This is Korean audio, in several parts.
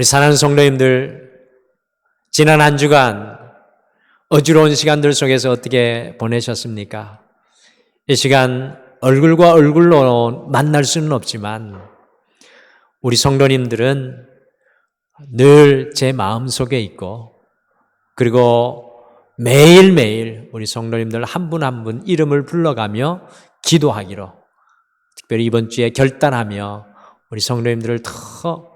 우리 사랑하는 성도님들, 지난 한 주간 어지러운 시간들 속에서 어떻게 보내셨습니까? 이 시간 얼굴과 얼굴로 만날 수는 없지만 우리 성도님들은 늘 제 마음 속에 있고 그리고 매일매일 우리 성도님들 한 분 한 분 이름을 불러가며 기도하기로 특별히 이번 주에 결단하며 우리 성도님들을 더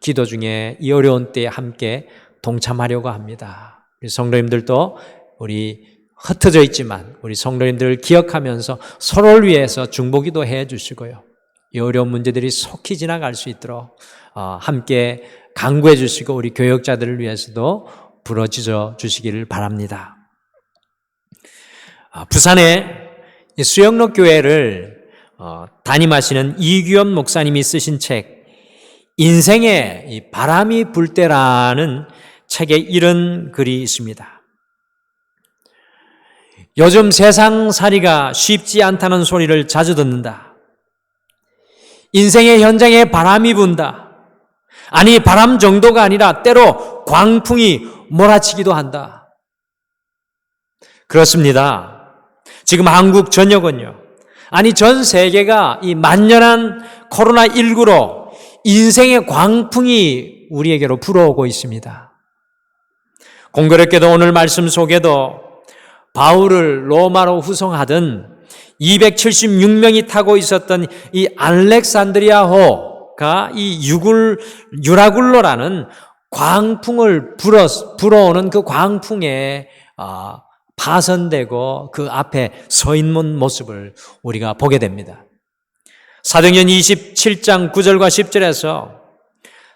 기도 중에 이 어려운 때에 함께 동참하려고 합니다. 우리 성도님들도 우리 흩어져 있지만 우리 성도님들을 기억하면서 서로를 위해서 중보기도 해 주시고요. 이 어려운 문제들이 속히 지나갈 수 있도록 어, 함께 강구해 주시고 우리 교역자들을 위해서도 부러지져 주시기를 바랍니다. 아, 부산에 수영로 교회를 어, 담임하시는 이규현 목사님이 쓰신 책 인생에 이 바람이 불 때라는 책에 이런 글이 있습니다. 요즘 세상 살이가 쉽지 않다는 소리를 자주 듣는다. 인생의 현장에 바람이 분다. 아니, 바람 정도가 아니라 때로 광풍이 몰아치기도 한다. 그렇습니다. 지금 한국 전역은요. 아니, 전 세계가 이 만연한 코로나19로 인생의 광풍이 우리에게로 불어오고 있습니다. 공교롭게도 오늘 말씀 속에도 바울을 로마로 후송하던 276명이 타고 있었던 이 알렉산드리아호가 이 유굴, 유라굴로라는 광풍을 불어, 불어오는 그 광풍에 어, 파선되고 그 앞에 서 있는 모습을 우리가 보게 됩니다. 사도행전 27장 9절과 10절에서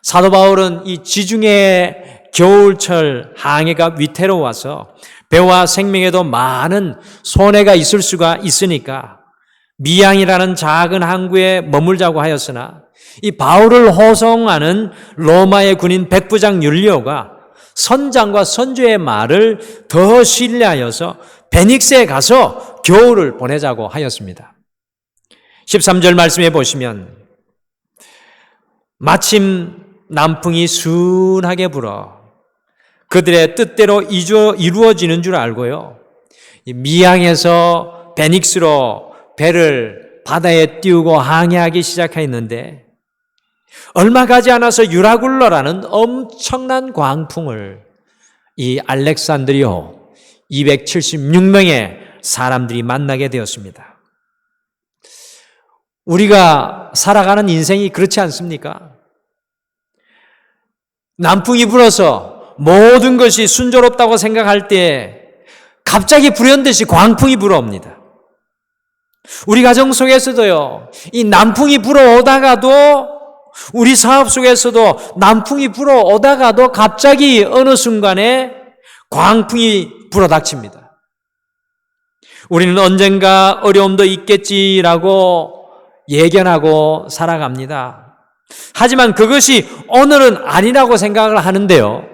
사도 바울은 이 지중해 겨울철 항해가 위태로워서 배와 생명에도 많은 손해가 있을 수가 있으니까 미양이라는 작은 항구에 머물자고 하였으나 이 바울을 호송하는 로마의 군인 백부장 율리오가 선장과 선주의 말을 더 신뢰하여서 베닉스에 가서 겨울을 보내자고 하였습니다. 13절 말씀해 보시면 마침 남풍이 순하게 불어 그들의 뜻대로 이루어지는 줄 알고요. 미양에서 베닉스로 배를 바다에 띄우고 항해하기 시작했는데 얼마 가지 않아서 유라굴러라는 엄청난 광풍을 이 알렉산드리오 276명의 사람들이 만나게 되었습니다. 우리가 살아가는 인생이 그렇지 않습니까? 남풍이 불어서 모든 것이 순조롭다고 생각할 때 갑자기 불현듯이 광풍이 불어옵니다. 우리 가정 속에서도요, 이 남풍이 불어오다가도 우리 사업 속에서도 남풍이 불어오다가도 갑자기 어느 순간에 광풍이 불어닥칩니다. 우리는 언젠가 어려움도 있겠지라고 예견하고 살아갑니다. 하지만 그것이 오늘은 아니라고 생각을 하는데요.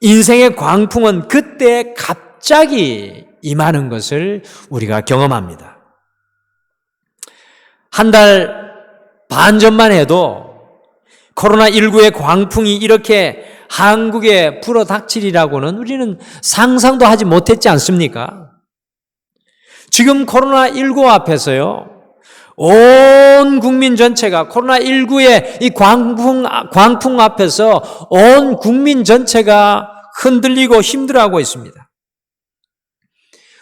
인생의 광풍은 그때 갑자기 임하는 것을 우리가 경험합니다. 한 달 반 전만 해도 코로나19의 광풍이 이렇게 한국에 불어 닥치리라고는 우리는 상상도 하지 못했지 않습니까? 지금 코로나19 앞에서요, 온 국민 전체가 코로나19의 이 광풍, 광풍 앞에서 온 국민 전체가 흔들리고 힘들어하고 있습니다.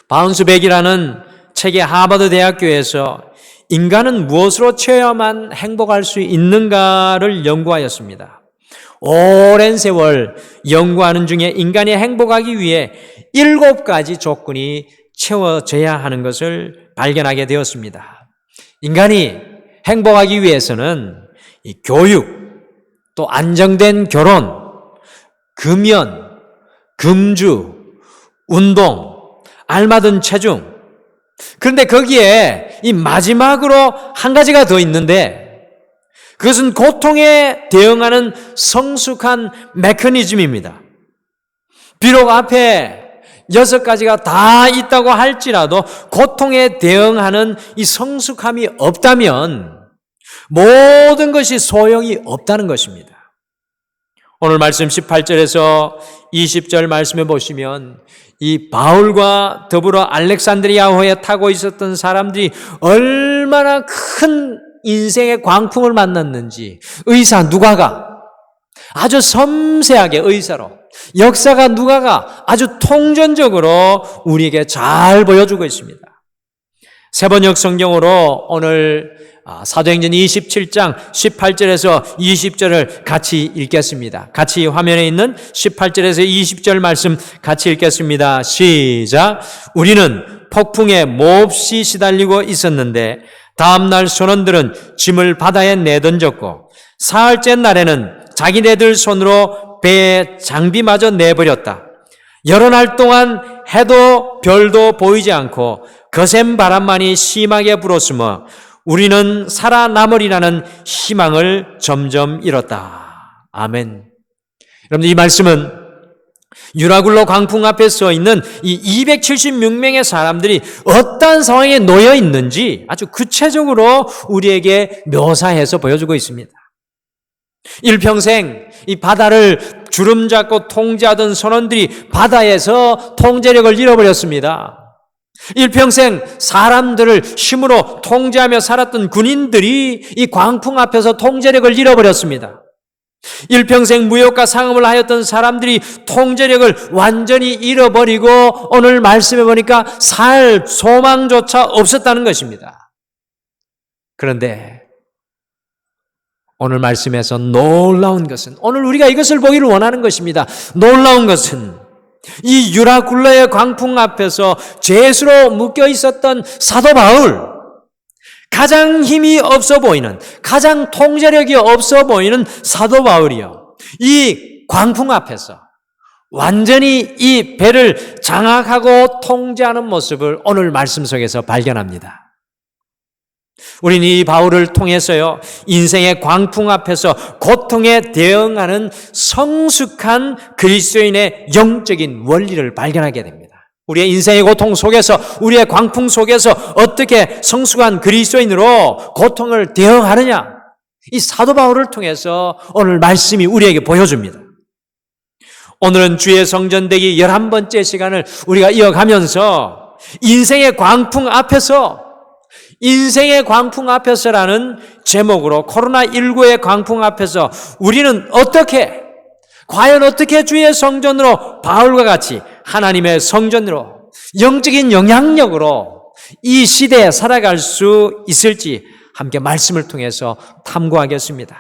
바운스백이라는 책의 하버드 대학교에서 인간은 무엇으로 채워야만 행복할 수 있는가를 연구하였습니다. 오랜 세월 연구하는 중에 인간이 행복하기 위해 일곱 가지 조건이 채워져야 하는 것을 발견하게 되었습니다. 인간이 행복하기 위해서는 교육, 또 안정된 결혼, 금연, 금주, 운동, 알맞은 체중, 그런데 거기에 이 마지막으로 한 가지가 더 있는데 그것은 고통에 대응하는 성숙한 메커니즘입니다. 비록 앞에 여섯 가지가 다 있다고 할지라도 고통에 대응하는 이 성숙함이 없다면 모든 것이 소용이 없다는 것입니다. 오늘 말씀 18절에서 20절 말씀에 보시면 이 바울과 더불어 알렉산드리아호에 타고 있었던 사람들이 얼마나 큰 인생의 광풍을 만났는지 의사 누가가 아주 섬세하게 의사로 역사가 누가가 아주 통전적으로 우리에게 잘 보여주고 있습니다. 세번역 성경으로 오늘 아, 사도행전 27장 18절에서 20절을 같이 읽겠습니다. 같이 화면에 있는 18절에서 20절 말씀 같이 읽겠습니다. 시작. 우리는 폭풍에 몹시 시달리고 있었는데 다음날 선원들은 짐을 바다에 내던졌고 사흘째 날에는 자기네들 손으로 배에 장비마저 내버렸다. 여러 날 동안 해도 별도 보이지 않고 거센 바람만이 심하게 불었으며 우리는 살아남으리라는 희망을 점점 잃었다. 아멘. 여러분들 이 말씀은 유라굴로 광풍 앞에 서 있는 이 276명의 사람들이 어떤 상황에 놓여 있는지 아주 구체적으로 우리에게 묘사해서 보여주고 있습니다. 일평생 이 바다를 주름 잡고 통제하던 선원들이 바다에서 통제력을 잃어버렸습니다. 일평생 사람들을 힘으로 통제하며 살았던 군인들이 이 광풍 앞에서 통제력을 잃어버렸습니다. 일평생 무역과 상업을 하였던 사람들이 통제력을 완전히 잃어버리고 오늘 말씀해 보니까 살 소망조차 없었다는 것입니다. 그런데 오늘 말씀에서 놀라운 것은 오늘 우리가 이것을 보기를 원하는 것입니다. 놀라운 것은 이 유라굴라의 광풍 앞에서 죄수로 묶여 있었던 사도 바울 가장 힘이 없어 보이는 가장 통제력이 없어 보이는 사도 바울이요. 이 광풍 앞에서 완전히 이 배를 장악하고 통제하는 모습을 오늘 말씀 속에서 발견합니다. 우리는 이 바울을 통해서요, 인생의 광풍 앞에서 고통에 대응하는 성숙한 그리스도인의 영적인 원리를 발견하게 됩니다. 우리의 인생의 고통 속에서, 우리의 광풍 속에서 어떻게 성숙한 그리스도인으로 고통을 대응하느냐? 이 사도 바울을 통해서 오늘 말씀이 우리에게 보여줍니다. 오늘은 주의 성전되기 11번째 시간을 우리가 이어가면서 인생의 광풍 앞에서 인생의 광풍 앞에서라는 제목으로 코로나19의 광풍 앞에서 우리는 어떻게, 과연 어떻게 주의 성전으로 바울과 같이 하나님의 성전으로 영적인 영향력으로 이 시대에 살아갈 수 있을지 함께 말씀을 통해서 탐구하겠습니다.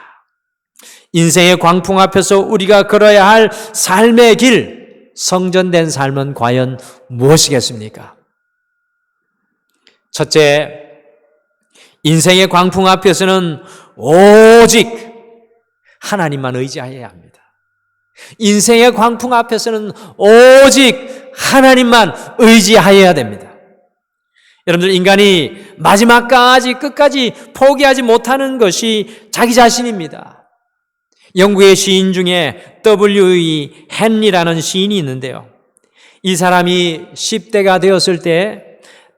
인생의 광풍 앞에서 우리가 걸어야 할 삶의 길, 성전된 삶은 과연 무엇이겠습니까? 첫째, 인생의 광풍 앞에서는 오직 하나님만 의지해야 합니다. 인생의 광풍 앞에서는 오직 하나님만 의지하여야 됩니다. 여러분들 인간이 마지막까지 끝까지 포기하지 못하는 것이 자기 자신입니다. 영국의 시인 중에 W.E. 헨리라는 시인이 있는데요. 이 사람이 10대가 되었을 때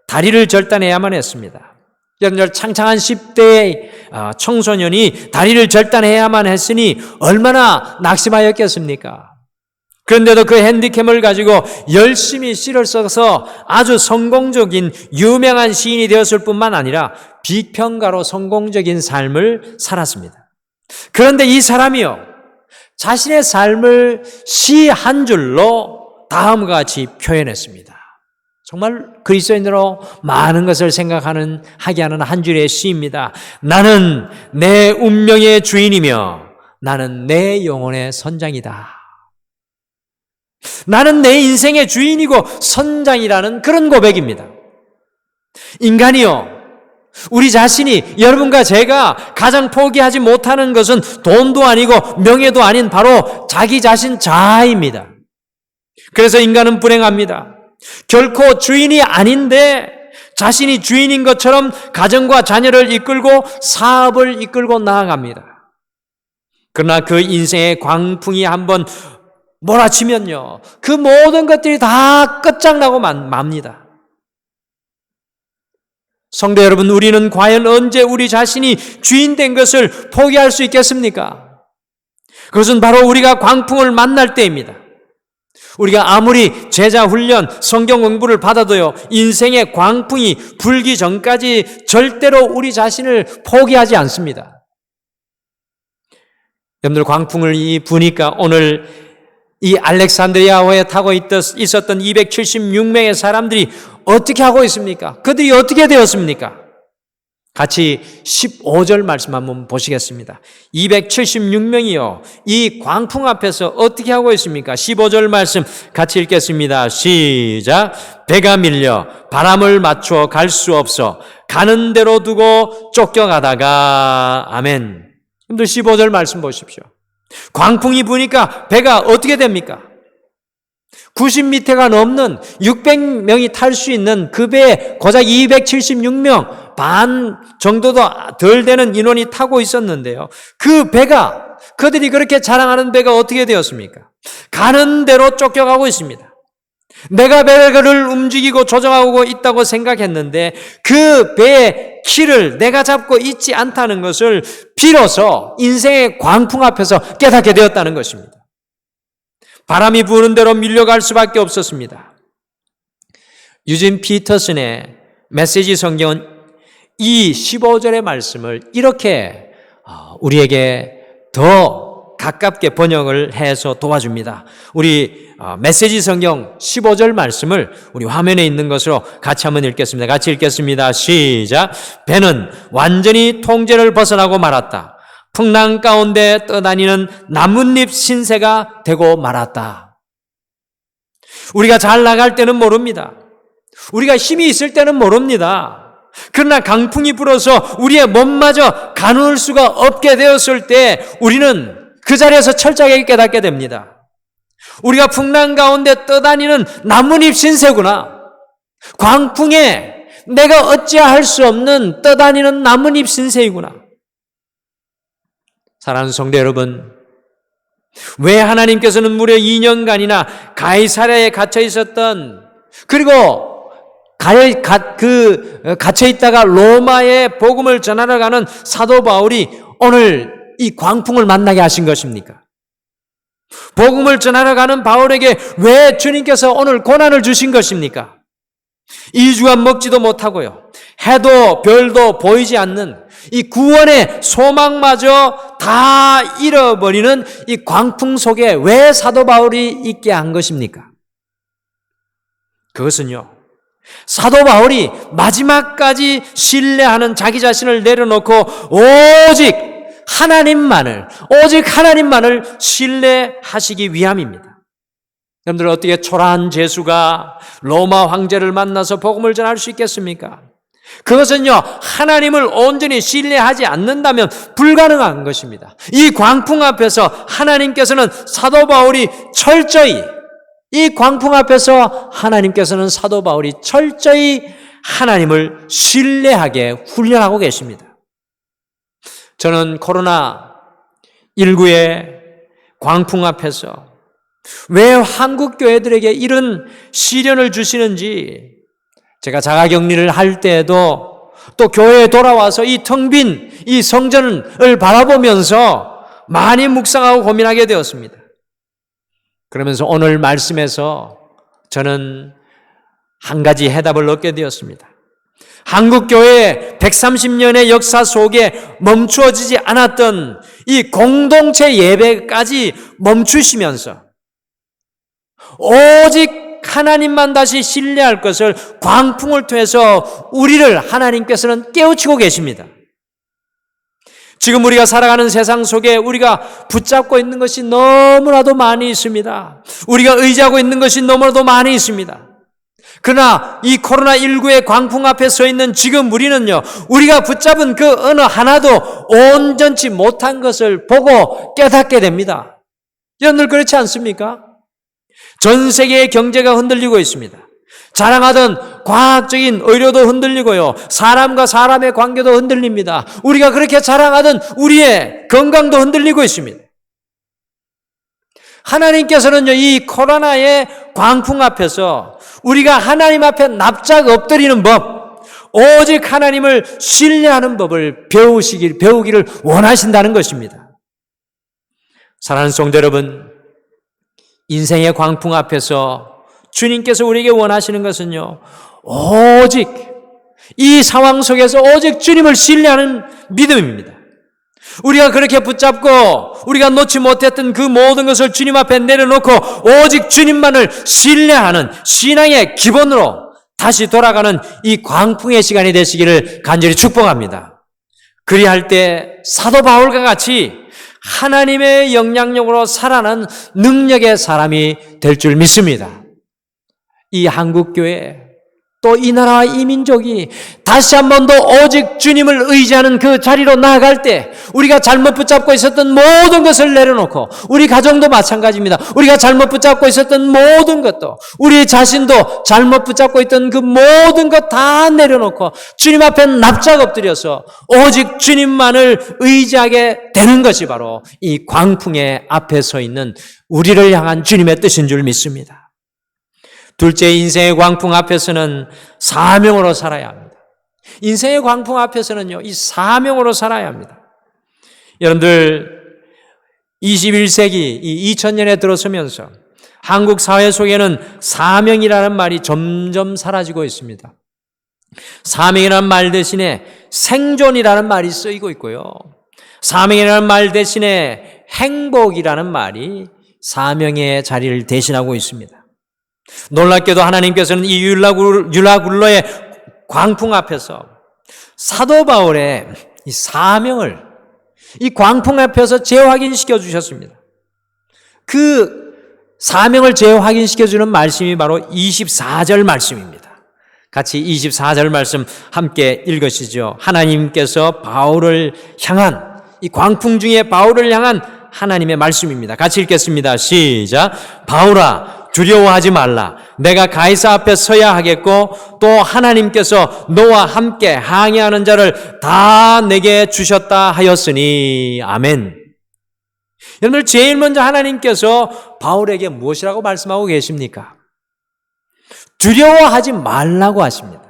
다리를 절단해야만 했습니다. 여러분들 창창한 10대의 아, 청소년이 다리를 절단해야만 했으니 얼마나 낙심하였겠습니까? 그런데도 그 핸디캠을 가지고 열심히 시를 써서 아주 성공적인 유명한 시인이 되었을 뿐만 아니라 비평가로 성공적인 삶을 살았습니다. 그런데 이 사람이요, 자신의 삶을 시 한 줄로 다음과 같이 표현했습니다. 정말 그리스도인으로 많은 것을 생각하는 하게 하는 한 줄의 시입니다. 나는 내 운명의 주인이며 나는 내 영혼의 선장이다. 나는 내 인생의 주인이고 선장이라는 그런 고백입니다. 인간이요. 우리 자신이 여러분과 제가 가장 포기하지 못하는 것은 돈도 아니고 명예도 아닌 바로 자기 자신 자아입니다. 그래서 인간은 불행합니다. 결코 주인이 아닌데 자신이 주인인 것처럼 가정과 자녀를 이끌고 사업을 이끌고 나아갑니다. 그러나 그 인생의 광풍이 한번 몰아치면요. 그 모든 것들이 다 끝장나고 맙니다. 성도 여러분, 우리는 과연 언제 우리 자신이 주인 된 것을 포기할 수 있겠습니까? 그것은 바로 우리가 광풍을 만날 때입니다. 우리가 아무리 제자 훈련, 성경 공부를 받아도요, 인생의 광풍이 불기 전까지 절대로 우리 자신을 포기하지 않습니다. 여러분들 광풍을 이 부니까 오늘 이 알렉산드리아호에 타고 있었던 276명의 사람들이 어떻게 하고 있습니까? 그들이 어떻게 되었습니까? 같이 15절 말씀 한번 보시겠습니다. 276명이요. 이 광풍 앞에서 어떻게 하고 있습니까? 15절 말씀 같이 읽겠습니다. 시작. 배가 밀려 바람을 맞추어 갈수 없어 가는 대로 두고 쫓겨가다가 아멘. 여러분들 15절 말씀 보십시오. 광풍이 부니까 배가 어떻게 됩니까? 90m가 넘는 600명이 탈 수 있는 그 배에 고작 276명, 반 정도도 덜 되는 인원이 타고 있었는데요. 그 배가, 그들이 그렇게 자랑하는 배가 어떻게 되었습니까? 가는 대로 쫓겨가고 있습니다. 내가 배를 움직이고 조정하고 있다고 생각했는데 그 배의 키를 내가 잡고 있지 않다는 것을 비로소 인생의 광풍 앞에서 깨닫게 되었다는 것입니다. 바람이 부는 대로 밀려갈 수밖에 없었습니다. 유진 피터슨의 메시지 성경은 이 15절의 말씀을 이렇게 어, 우리에게 더 가깝게 번역을 해서 도와줍니다. 우리 어, 메시지 성경 15절 말씀을 우리 화면에 있는 것으로 같이 한번 읽겠습니다. 같이 읽겠습니다. 시작. 배는 완전히 통제를 벗어나고 말았다. 풍랑 가운데 떠다니는 나뭇잎 신세가 되고 말았다. 우리가 잘 나갈 때는 모릅니다. 우리가 힘이 있을 때는 모릅니다. 그러나 강풍이 불어서 우리의 몸마저 가눌 수가 없게 되었을 때 우리는 그 자리에서 철저하게 깨닫게 됩니다. 우리가 풍랑 가운데 떠다니는 나뭇잎 신세구나. 광풍에 내가 어찌할 수 없는 떠다니는 나뭇잎 신세이구나. 사랑하는 성도 여러분, 왜 하나님께서는 무려 2년간이나 가이사랴에 갇혀 있었던 그리고 그 갇혀 있다가 로마에 복음을 전하러 가는 사도 바울이 오늘 이 광풍을 만나게 하신 것입니까? 복음을 전하러 가는 바울에게 왜 주님께서 오늘 고난을 주신 것입니까? 2주간 먹지도 못하고요. 해도 별도 보이지 않는 이 구원의 소망마저 다 잃어버리는 이 광풍 속에 왜 사도 바울이 있게 한 것입니까? 그것은요, 사도 바울이 마지막까지 신뢰하는 자기 자신을 내려놓고 오직 하나님만을, 오직 하나님만을 신뢰하시기 위함입니다. 여러분들 어떻게 초라한 재수가 로마 황제를 만나서 복음을 전할 수 있겠습니까? 그것은요, 하나님을 온전히 신뢰하지 않는다면 불가능한 것입니다. 이 광풍 앞에서 하나님께서는 사도 바울이 철저히, 이 광풍 앞에서 하나님께서는 사도 바울이 철저히 하나님을 신뢰하게 훈련하고 계십니다. 저는 코로나 19의 광풍 앞에서 왜 한국 교회들에게 이런 시련을 주시는지 제가 자가 격리를 할 때에도 또 교회에 돌아와서 이 텅 빈 이 성전을 바라보면서 많이 묵상하고 고민하게 되었습니다. 그러면서 오늘 말씀에서 저는 한 가지 해답을 얻게 되었습니다. 한국 교회의 130년의 역사 속에 멈추어지지 않았던 이 공동체 예배까지 멈추시면서 오직 하나님만 다시 신뢰할 것을 광풍을 통해서 우리를 하나님께서는 깨우치고 계십니다. 지금 우리가 살아가는 세상 속에 우리가 붙잡고 있는 것이 너무나도 많이 있습니다. 우리가 의지하고 있는 것이 너무나도 많이 있습니다. 그러나 이 코로나19의 광풍 앞에 서 있는 지금 우리는요, 우리가 붙잡은 그 어느 하나도 온전치 못한 것을 보고 깨닫게 됩니다. 여러분들 그렇지 않습니까? 전 세계의 경제가 흔들리고 있습니다. 자랑하던 과학적인 의료도 흔들리고요. 사람과 사람의 관계도 흔들립니다. 우리가 그렇게 자랑하던 우리의 건강도 흔들리고 있습니다. 하나님께서는요, 이 코로나의 광풍 앞에서 우리가 하나님 앞에 납작 엎드리는 법, 오직 하나님을 신뢰하는 법을 배우시길, 배우기를 원하신다는 것입니다. 사랑하는 성도 여러분, 인생의 광풍 앞에서 주님께서 우리에게 원하시는 것은요, 오직 이 상황 속에서 오직 주님을 신뢰하는 믿음입니다. 우리가 그렇게 붙잡고 우리가 놓지 못했던 그 모든 것을 주님 앞에 내려놓고 오직 주님만을 신뢰하는 신앙의 기본으로 다시 돌아가는 이 광풍의 시간이 되시기를 간절히 축복합니다. 그리할 때 사도 바울과 같이 하나님의 영향력으로 살아난 능력의 사람이 될 줄 믿습니다. 이 한국교회 또 이 나라와 이 민족이 다시 한 번 더 오직 주님을 의지하는 그 자리로 나아갈 때 우리가 잘못 붙잡고 있었던 모든 것을 내려놓고 우리 가정도 마찬가지입니다. 우리가 잘못 붙잡고 있었던 모든 것도 우리 자신도 잘못 붙잡고 있던 그 모든 것 다 내려놓고 주님 앞에 납작 엎드려서 오직 주님만을 의지하게 되는 것이 바로 이 광풍의 앞에 서 있는 우리를 향한 주님의 뜻인 줄 믿습니다. 둘째 인생의 광풍 앞에서는 사명으로 살아야 합니다. 인생의 광풍 앞에서는요, 이 사명으로 살아야 합니다. 여러분들, 21세기, 이 2000년에 들어서면서 한국 사회 속에는 사명이라는 말이 점점 사라지고 있습니다. 사명이라는 말 대신에 생존이라는 말이 쓰이고 있고요. 사명이라는 말 대신에 행복이라는 말이 사명의 자리를 대신하고 있습니다. 놀랍게도 하나님께서는 이 율라굴로의 광풍 앞에서 사도 바울의 이 사명을 이 광풍 앞에서 재확인시켜 주셨습니다. 그 사명을 재확인시켜 주는 말씀이 바로 24절 말씀입니다. 같이 24절 말씀 함께 읽으시죠. 하나님께서 바울을 향한 이 광풍 중에 바울을 향한 하나님의 말씀입니다. 같이 읽겠습니다. 시작. 바울아, 두려워하지 말라. 내가 가이사 앞에 서야 하겠고 또 하나님께서 너와 함께 항해하는 자를 다 내게 주셨다 하였으니 아멘. 여러분들 제일 먼저 하나님께서 바울에게 무엇이라고 말씀하고 계십니까? 두려워하지 말라고 하십니다.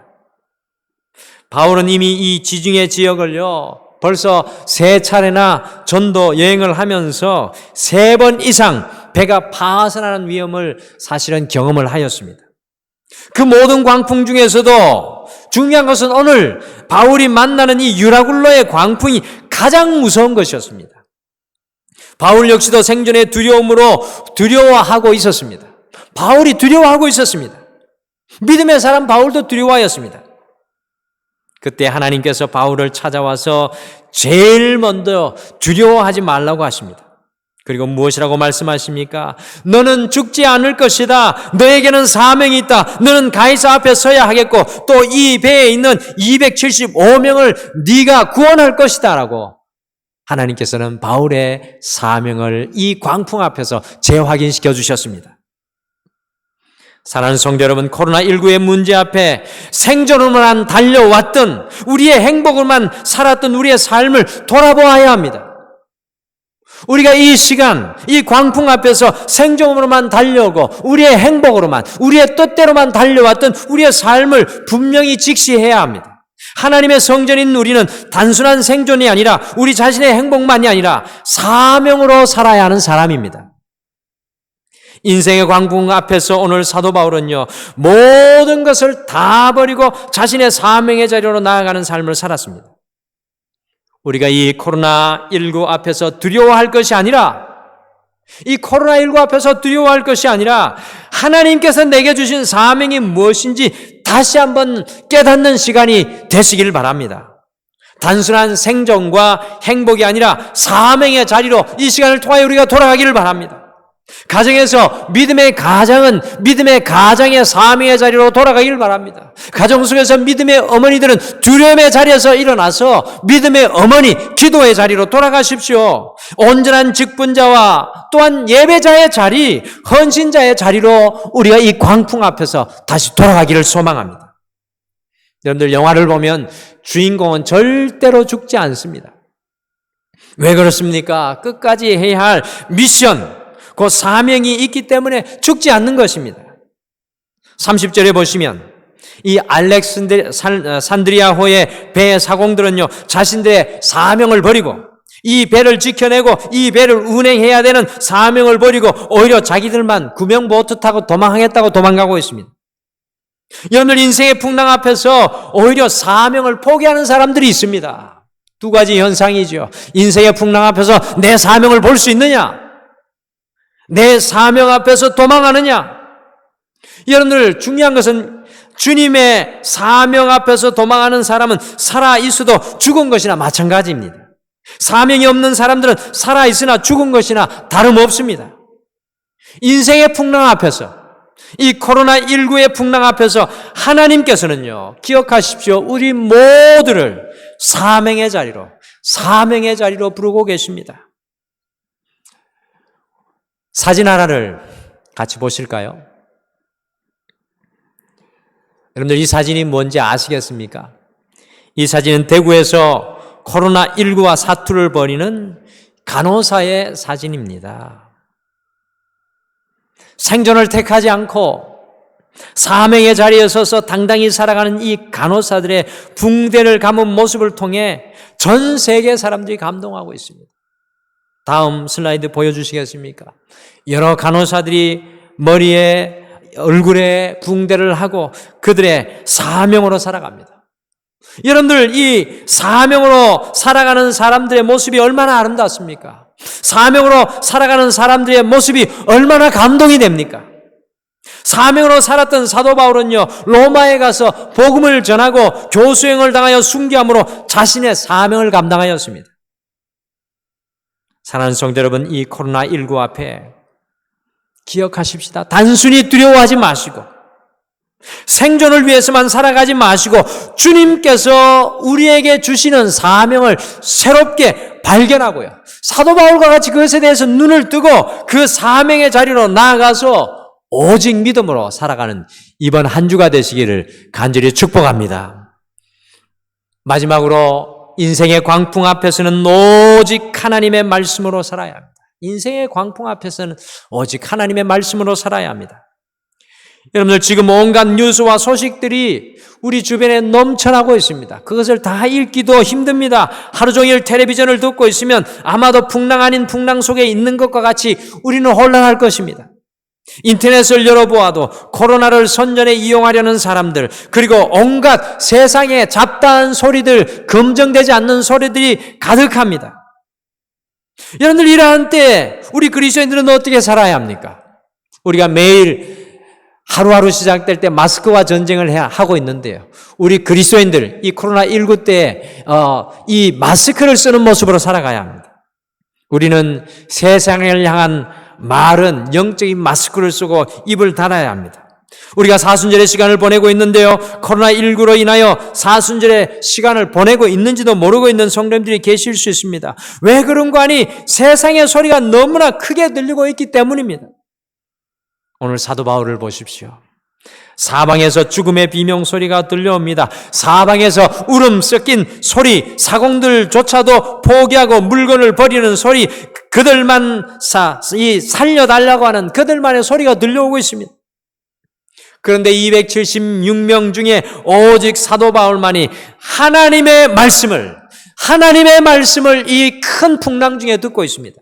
바울은 이미 이 지중해 지역을요, 벌써 세 차례나 전도 여행을 하면서 세 번 이상 배가 파산하는 위험을 사실은 경험을 하였습니다. 그 모든 광풍 중에서도 중요한 것은 오늘 바울이 만나는 이 유라굴로의 광풍이 가장 무서운 것이었습니다. 바울 역시도 생존의 두려움으로 두려워하고 있었습니다. 바울이 두려워하고 있었습니다. 믿음의 사람 바울도 두려워하였습니다. 그때 하나님께서 바울을 찾아와서 제일 먼저 두려워하지 말라고 하십니다. 그리고 무엇이라고 말씀하십니까? 너는 죽지 않을 것이다. 너에게는 사명이 있다. 너는 가이사 앞에 서야 하겠고 또 이 배에 있는 275명을 네가 구원할 것이다라고 하나님께서는 바울의 사명을 이 광풍 앞에서 재확인시켜 주셨습니다. 사랑하는 성도 여러분, 코로나19의 문제 앞에 생존으로만 달려왔던 우리의 행복으로만 살았던 우리의 삶을 돌아보아야 합니다. 우리가 이 시간, 이 광풍 앞에서 생존으로만 달려오고 우리의 행복으로만, 우리의 뜻대로만 달려왔던 우리의 삶을 분명히 직시해야 합니다. 하나님의 성전인 우리는 단순한 생존이 아니라 우리 자신의 행복만이 아니라 사명으로 살아야 하는 사람입니다. 인생의 광풍 앞에서 오늘 사도 바울은요, 모든 것을 다 버리고 자신의 사명의 자리로 나아가는 삶을 살았습니다. 우리가 이 코로나19 앞에서 두려워할 것이 아니라 이 코로나19 앞에서 두려워할 것이 아니라 하나님께서 내게 주신 사명이 무엇인지 다시 한번 깨닫는 시간이 되시길 바랍니다. 단순한 생존과 행복이 아니라 사명의 자리로 이 시간을 통하여 우리가 돌아가기를 바랍니다. 가정에서 믿음의 가장은 믿음의 가장의 사명의 자리로 돌아가길 바랍니다. 가정 속에서 믿음의 어머니들은 두려움의 자리에서 일어나서 믿음의 어머니, 기도의 자리로 돌아가십시오. 온전한 직분자와 또한 예배자의 자리, 헌신자의 자리로 우리가 이 광풍 앞에서 다시 돌아가기를 소망합니다. 여러분들 영화를 보면 주인공은 절대로 죽지 않습니다. 왜 그렇습니까? 끝까지 해야 할 미션, 그 사명이 있기 때문에 죽지 않는 것입니다. 30절에 보시면 이 알렉산드리아호의 배 사공들은요 자신들의 사명을 버리고 이 배를 지켜내고 이 배를 운행해야 되는 사명을 버리고 오히려 자기들만 구명보트 타고 도망하겠다고 도망가고 있습니다. 여러분들 인생의 풍랑 앞에서 오히려 사명을 포기하는 사람들이 있습니다. 두 가지 현상이죠. 인생의 풍랑 앞에서 내 사명을 볼 수 있느냐? 내 사명 앞에서 도망하느냐? 여러분들 중요한 것은 주님의 사명 앞에서 도망하는 사람은 살아 있어도 죽은 것이나 마찬가지입니다. 사명이 없는 사람들은 살아 있으나 죽은 것이나 다름없습니다. 인생의 풍랑 앞에서 이 코로나19의 풍랑 앞에서 하나님께서는요, 기억하십시오. 우리 모두를 사명의 자리로, 사명의 자리로 부르고 계십니다. 사진 하나를 같이 보실까요? 여러분들 이 사진이 뭔지 아시겠습니까? 이 사진은 대구에서 코로나19와 사투를 벌이는 간호사의 사진입니다. 생존을 택하지 않고 사명의 자리에 서서 당당히 살아가는 이 간호사들의 붕대를 감은 모습을 통해 전 세계 사람들이 감동하고 있습니다. 다음 슬라이드 보여주시겠습니까? 여러 간호사들이 머리에 얼굴에 붕대를 하고 그들의 사명으로 살아갑니다. 여러분들 이 사명으로 살아가는 사람들의 모습이 얼마나 아름답습니까? 사명으로 살아가는 사람들의 모습이 얼마나 감동이 됩니까? 사명으로 살았던 사도 바울은요, 로마에 가서 복음을 전하고 교수행을 당하여 순교함으로 자신의 사명을 감당하였습니다. 사랑하는 성도 여러분, 이 코로나19 앞에 기억하십시다. 단순히 두려워하지 마시고, 생존을 위해서만 살아가지 마시고, 주님께서 우리에게 주시는 사명을 새롭게 발견하고요. 사도 바울과 같이 그것에 대해서 눈을 뜨고 그 사명의 자리로 나아가서 오직 믿음으로 살아가는 이번 한 주가 되시기를 간절히 축복합니다. 마지막으로 인생의 광풍 앞에서는 오직 하나님의 말씀으로 살아야 합니다. 인생의 광풍 앞에서는 오직 하나님의 말씀으로 살아야 합니다. 여러분들 지금 온갖 뉴스와 소식들이 우리 주변에 넘쳐나고 있습니다. 그것을 다 읽기도 힘듭니다. 하루 종일 텔레비전을 듣고 있으면 아마도 풍랑 아닌 풍랑 속에 있는 것과 같이 우리는 혼란할 것입니다. 인터넷을 열어보아도 코로나를 선전에 이용하려는 사람들, 그리고 온갖 세상의 잡다한 소리들, 검증되지 않는 소리들이 가득합니다. 여러분들 이러한 때 우리 그리스도인들은 어떻게 살아야 합니까? 우리가 매일 하루하루 시작될 때 마스크와 전쟁을 하고 있는데요. 우리 그리스도인들 이 코로나 19 때이 어, 마스크를 쓰는 모습으로 살아가야 합니다. 우리는 세상을 향한 말은 영적인 마스크를 쓰고 입을 닫아야 합니다. 우리가 사순절의 시간을 보내고 있는데요. 코로나19로 인하여 사순절의 시간을 보내고 있는지도 모르고 있는 성도님들이 계실 수 있습니다. 왜 그런 거 아니? 세상의 소리가 너무나 크게 들리고 있기 때문입니다. 오늘 사도 바울을 보십시오. 사방에서 죽음의 비명 소리가 들려옵니다. 사방에서 울음 섞인 소리, 사공들조차도 포기하고 물건을 버리는 소리, 그들만 사, 이 살려달라고 하는 그들만의 소리가 들려오고 있습니다. 그런데 276명 중에 오직 사도 바울만이 하나님의 말씀을, 하나님의 말씀을 이 큰 풍랑 중에 듣고 있습니다.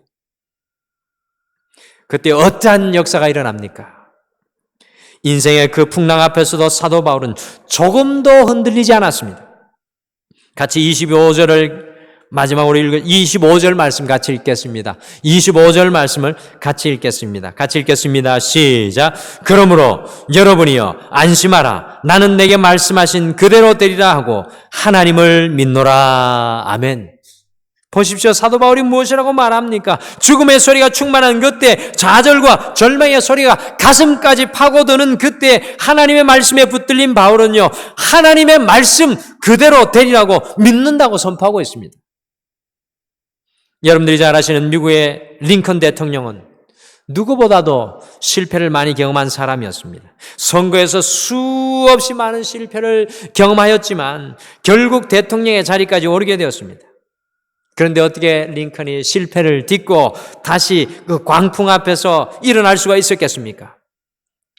그때 어떠한 역사가 일어납니까? 인생의 그 풍랑 앞에서도 사도 바울은 조금도 흔들리지 않았습니다. 같이 25절을 마지막으로 읽어 25절 말씀 같이 읽겠습니다. 25절 말씀을 같이 읽겠습니다. 같이 읽겠습니다. 시작. 그러므로 여러분이여 안심하라. 나는 내게 말씀하신 그대로 되리라 하고 하나님을 믿노라. 아멘. 보십시오. 사도 바울이 무엇이라고 말합니까? 죽음의 소리가 충만한 그때, 좌절과 절망의 소리가 가슴까지 파고드는 그때 하나님의 말씀에 붙들린 바울은요, 하나님의 말씀 그대로 되리라고 믿는다고 선포하고 있습니다. 여러분들이 잘 아시는 미국의 링컨 대통령은 누구보다도 실패를 많이 경험한 사람이었습니다. 선거에서 수없이 많은 실패를 경험하였지만 결국 대통령의 자리까지 오르게 되었습니다. 그런데 어떻게 링컨이 실패를 딛고 다시 그 광풍 앞에서 일어날 수가 있었겠습니까?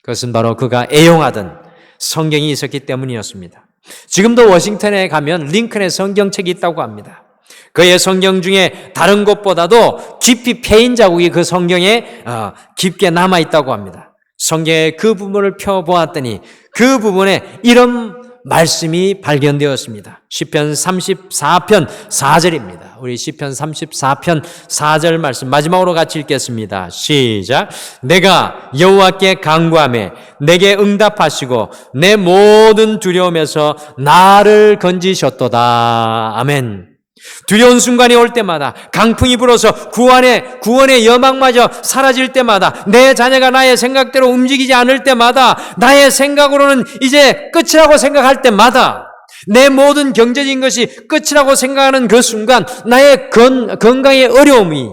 그것은 바로 그가 애용하던 성경이 있었기 때문이었습니다. 지금도 워싱턴에 가면 링컨의 성경책이 있다고 합니다. 그의 성경 중에 다른 곳보다도 깊이 패인 자국이 그 성경에 어, 깊게 남아 있다고 합니다. 성경의 그 부분을 펴보았더니 그 부분에 이런 말씀이 발견되었습니다. 시편 34편 4절입니다. 우리 시편 34편 4절 말씀 마지막으로 같이 읽겠습니다. 시작. 내가 여호와께 간구하며 내게 응답하시고 내 모든 두려움에서 나를 건지셨도다. 아멘. 두려운 순간이 올 때마다 강풍이 불어서 구원의 구원의 여망마저 사라질 때마다 내 자녀가 나의 생각대로 움직이지 않을 때마다 나의 생각으로는 이제 끝이라고 생각할 때마다 내 모든 경제적인 것이 끝이라고 생각하는 그 순간 나의 건, 건강의 어려움이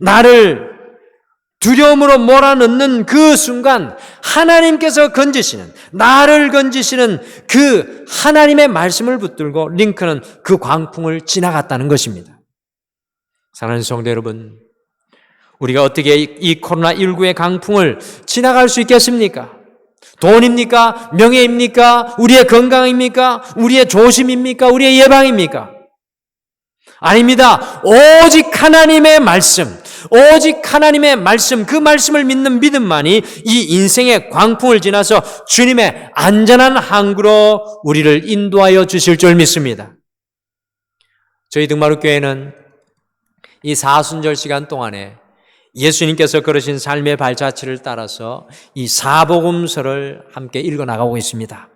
나를 두려움으로 몰아넣는 그 순간 하나님께서 건지시는 나를 건지시는 그 하나님의 말씀을 붙들고 링컨은 그 광풍을 지나갔다는 것입니다. 사랑하는 성도 여러분, 우리가 어떻게 이 코로나19의 강풍을 지나갈 수 있겠습니까? 돈입니까? 명예입니까? 우리의 건강입니까? 우리의 조심입니까? 우리의 예방입니까? 아닙니다. 오직 하나님의 말씀, 오직 하나님의 말씀, 그 말씀을 믿는 믿음만이 이 인생의 광풍을 지나서 주님의 안전한 항구로 우리를 인도하여 주실 줄 믿습니다. 저희 등마루교회는 이 사순절 시간 동안에 예수님께서 걸으신 삶의 발자취를 따라서 이 사복음서를 함께 읽어 나가고 있습니다.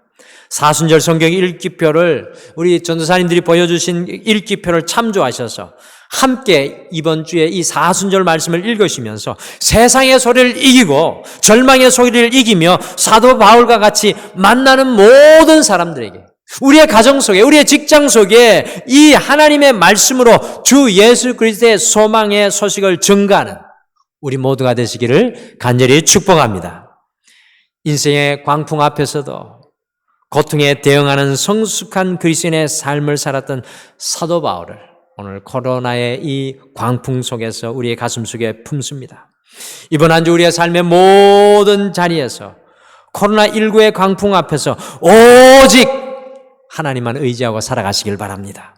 사순절 성경 읽기표를 우리 전도사님들이 보여주신 읽기표를 참조하셔서 함께 이번 주에 이 사순절 말씀을 읽으시면서 세상의 소리를 이기고 절망의 소리를 이기며 사도 바울과 같이 만나는 모든 사람들에게 우리의 가정 속에, 우리의 직장 속에 이 하나님의 말씀으로 주 예수 그리스도의 소망의 소식을 증가하는 우리 모두가 되시기를 간절히 축복합니다. 인생의 광풍 앞에서도 고통에 대응하는 성숙한 그리스인의 삶을 살았던 사도 바울을 오늘 코로나의 이 광풍 속에서 우리의 가슴 속에 품습니다. 이번 한 주 우리의 삶의 모든 자리에서 코로나19의 광풍 앞에서 오직 하나님만 의지하고 살아가시길 바랍니다.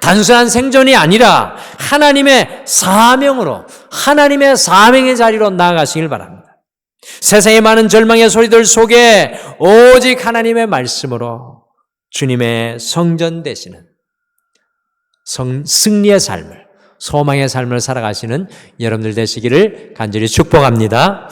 단순한 생존이 아니라 하나님의 사명으로, 하나님의 사명의 자리로 나아가시길 바랍니다. 세상의 많은 절망의 소리들 속에 오직 하나님의 말씀으로 주님의 성전 되시는 성, 승리의 삶을, 소망의 삶을 살아가시는 여러분들 되시기를 간절히 축복합니다.